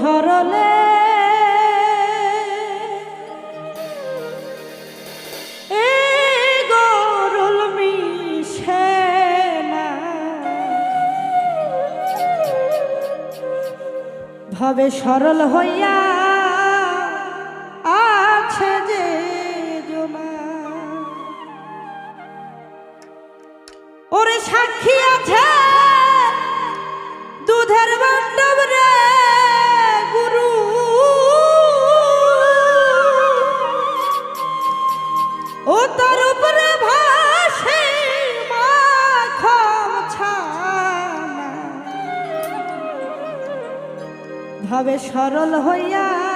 সরলে। ভাবে সরল হইয়া তবে সরল হইয়া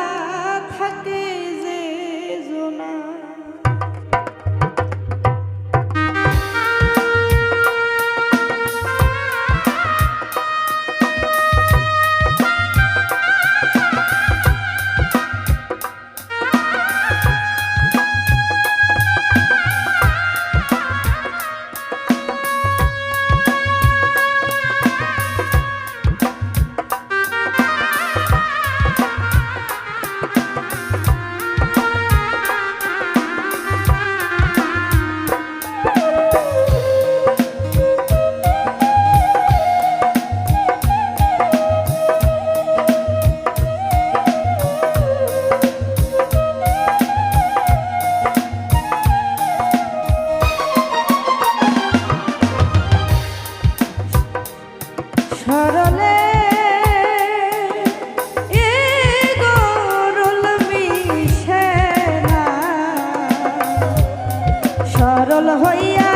সরল হইয়া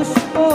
puspo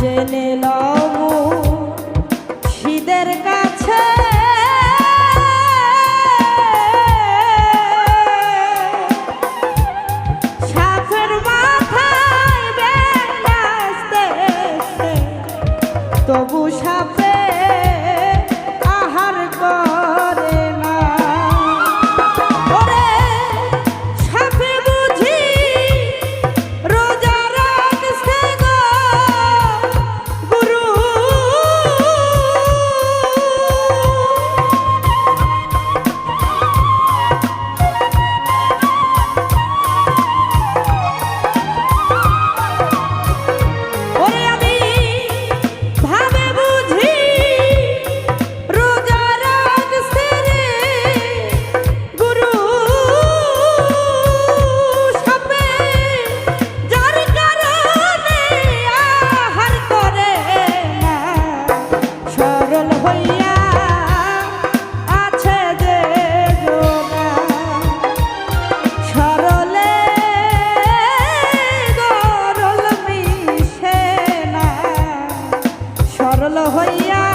জেনে লব শীতের কাছে। সরল হইয়া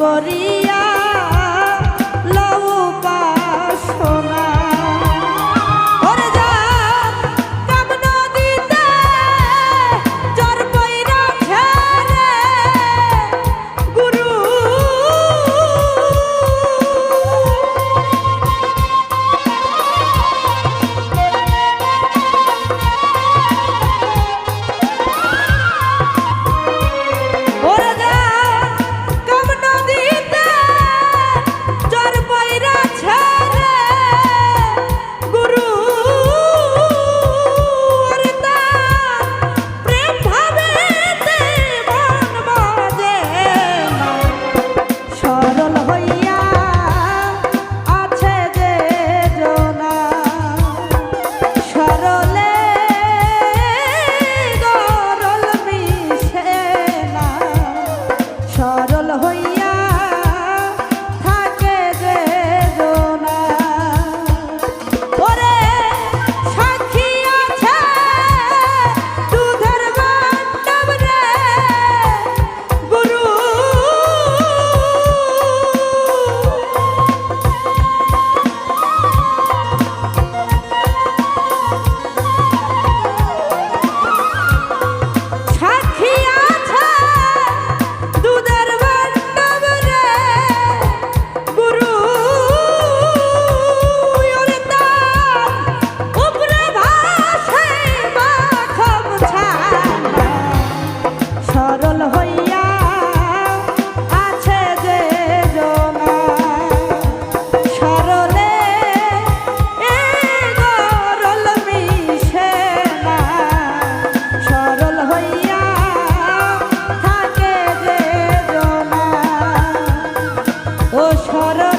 করিয়া সারা